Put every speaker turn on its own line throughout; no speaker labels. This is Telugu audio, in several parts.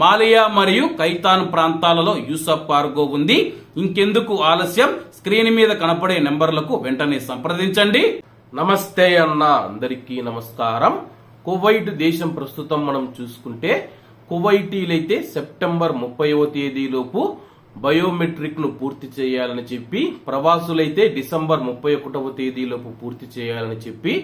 మాలియా మరియు కైతాన్ ప్రాంతాలలో యూసఫ్ కార్గో ఉంది. ఇంకెందుకు ఆలస్యం? స్క్రీన్ మీద కనపడే నెంబర్లకు వెంటనే సంప్రదించండి. నమస్తే అన్న అందరికీ నమస్కారం. కువైట్ దేశం ప్రస్తుతం మనం చూసుకుంటే కువైటీలైతే సెప్టెంబర్ ముప్పైవ తేదీలోపు బయోమెట్రిక్ను పూర్తి చేయాలని చెప్పి ప్రవాసులైతే డిసెంబర్ ముప్పై ఒకటవ తేదీలోపు పూర్తి చేయాలని చెప్పి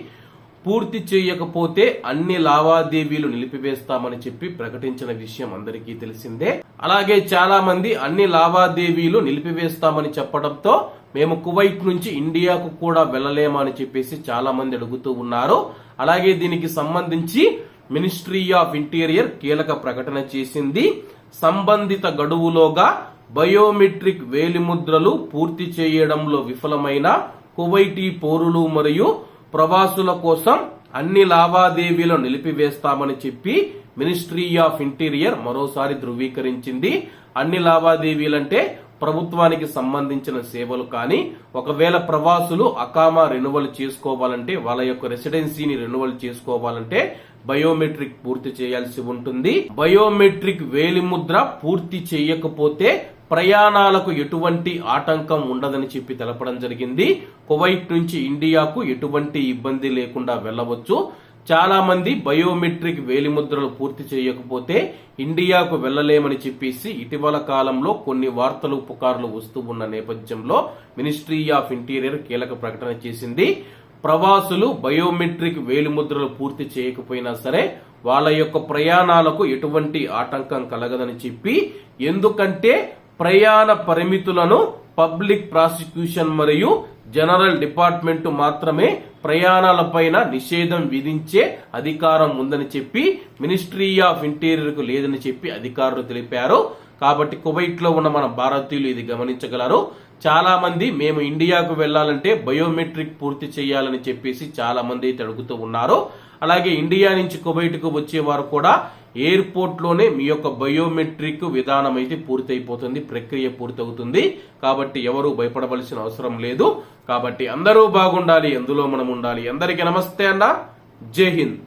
పూర్తి చేయకపోతే అన్ని లావాదేవీలు నిలిపివేస్తామని చెప్పి ప్రకటించిన విషయం అందరికీ తెలిసిందే. అలాగే చాలా మంది అన్ని లావాదేవీలు నిలిపివేస్తామని చెప్పడంతో మేము కువైట్ నుంచి ఇండియాకు కూడా వెళ్ళలేమని చెప్పేసి చాలా మంది అడుగుతూ ఉన్నారు. అలాగే దీనికి సంబంధించి మినిస్ట్రీ ఆఫ్ ఇంటీరియర్ కీలక ప్రకటన చేసింది. సంబంధిత గడువులోగా బయోమెట్రిక్ వేలిముద్రలు పూర్తి చేయడంలో విఫలమైన కువైటీ పౌరులు మరియు ప్రవాసుల కోసం అన్ని లావాదేవీలు నిలిపివేస్తామని చెప్పి మినిస్ట్రీ ఆఫ్ ఇంటీరియర్ మరోసారి ధృవీకరించింది. అన్ని లావాదేవీలంటే ప్రభుత్వానికి సంబంధించిన సేవలు కానీ ఒకవేళ ప్రవాసులు అకామా రెన్యువల్ చేసుకోవాలంటే వాళ్ళ యొక్క రెసిడెన్సీని రెన్యువల్ చేసుకోవాలంటే బయోమెట్రిక్ పూర్తి చేయాల్సి ఉంటుంది. బయోమెట్రిక్ వేలిముద్ర పూర్తి చేయకపోతే ప్రయాణాలకు ఎటువంటి ఆటంకం ఉండదని చెప్పి తెలపడం జరిగింది. కువైట్ నుంచి ఇండియాకు ఎటువంటి ఇబ్బంది లేకుండా వెళ్ళవచ్చు. చాలా మంది బయోమెట్రిక్ వేలిముద్రలు పూర్తి చేయకపోతే ఇండియాకు వెళ్ళలేమని చెప్పేసి ఇటీవల కాలంలో కొన్ని వార్తలు పుకార్లు వస్తూ ఉన్న నేపథ్యంలో మినిస్ట్రీ ఆఫ్ ఇంటీరియర్ కీలక ప్రకటన చేసింది. ప్రవాసులు బయోమెట్రిక్ వేలిముద్రలు పూర్తి చేయకపోయినా సరే వాళ్ళ యొక్క ప్రయాణాలకు ఎటువంటి ఆటంకం కలగదని చెప్పి ఎందుకంటే ప్రయాణ పరిమితులను పబ్లిక్ ప్రాసిక్యూషన్ మరియు జనరల్ డిపార్ట్మెంట్ మాత్రమే ప్రయాణాలపైన నిషేధం విధించే అధికారం ఉందని చెప్పి మినిస్ట్రీ ఆఫ్ ఇంటీరియర్కు లేదని చెప్పి అధికారులు తెలిపారు. కాబట్టి కువైట్లో ఉన్న మన భారతీయులు ఇది గమనించగలరు. చాలా మంది మేము ఇండియాకు వెళ్ళాలంటే బయోమెట్రిక్ పూర్తి చేయాలని చెప్పేసి చాలా మంది అయితే అడుగుతూ ఉన్నారు. అలాగే ఇండియా నుంచి కువైట్కు వచ్చే వచ్చేవారు కూడా ఎయిర్పోర్ట్లోనే మీ యొక్క బయోమెట్రిక్ విధానం అయితే పూర్తయిపోతుంది ప్రక్రియ పూర్తవుతుంది. కాబట్టి ఎవరు భయపడవలసిన అవసరం లేదు. కాబట్టి అందరూ బాగుండాలి ఎందులో మనం ఉండాలి. అందరికీ నమస్తే అన్న. జై హింద్.